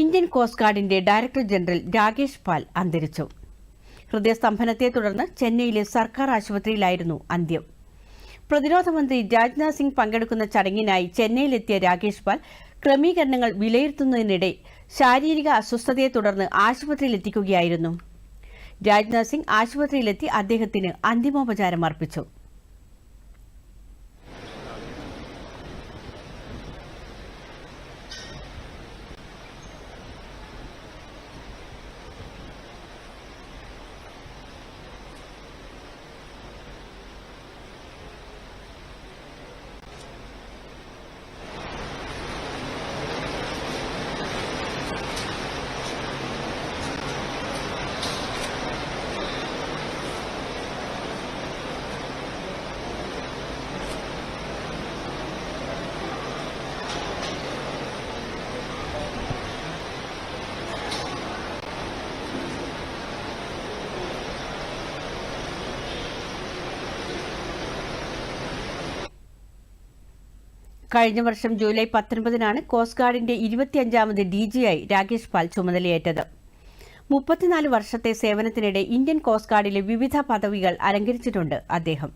Indian coast ഗാർഡിന്റെ director general Rakesh Pal അന്തരിച്ചു. ഹൃദയസ്തംഭനത്തെ തുടർന്ന് ചെന്നൈയിലെ സർക്കാർ ആശുപത്രിയിലായിരുന്നു അന്ത്യം. പ്രതിരോധ മന്ത്രി രാജ്നാഥ് സിംഗ് പങ്കെടുക്കുന്ന ചടങ്ങിനായി ചെന്നൈയിലെത്തിയ രാകേഷ് പാൽ ക്രമീകരണങ്ങൾ വിലയിരുത്തുന്നതിനിടെ ശാരീരിക അസ്വസ്ഥതയെ തുടർന്ന് ആശുപത്രിയിലെത്തിക്കുകയായിരുന്നു. രാജ്നാഥ് സിംഗ് ആശുപത്രിയിലെത്തി അദ്ദേഹത്തിന് അന്തിമോപചാരം അർപ്പിച്ചു കഴിഞ്ഞ വർഷം ജൂലൈ പത്തൊൻപതിനാണ് കോസ്റ്റ് ഗാർഡിന്റെ ഇരുപത്തിയഞ്ചാമത് ഡി ജിയായി രാകേഷ് പാൽ ചുമതലയേറ്റത്. മുപ്പത്തിനാല് വർഷത്തെ സേവനത്തിനിടെ ഇന്ത്യൻ കോസ്റ്റ് ഗാർഡിലെ വിവിധ പദവികൾ അലങ്കരിച്ചിട്ടുണ്ട് അദ്ദേഹം.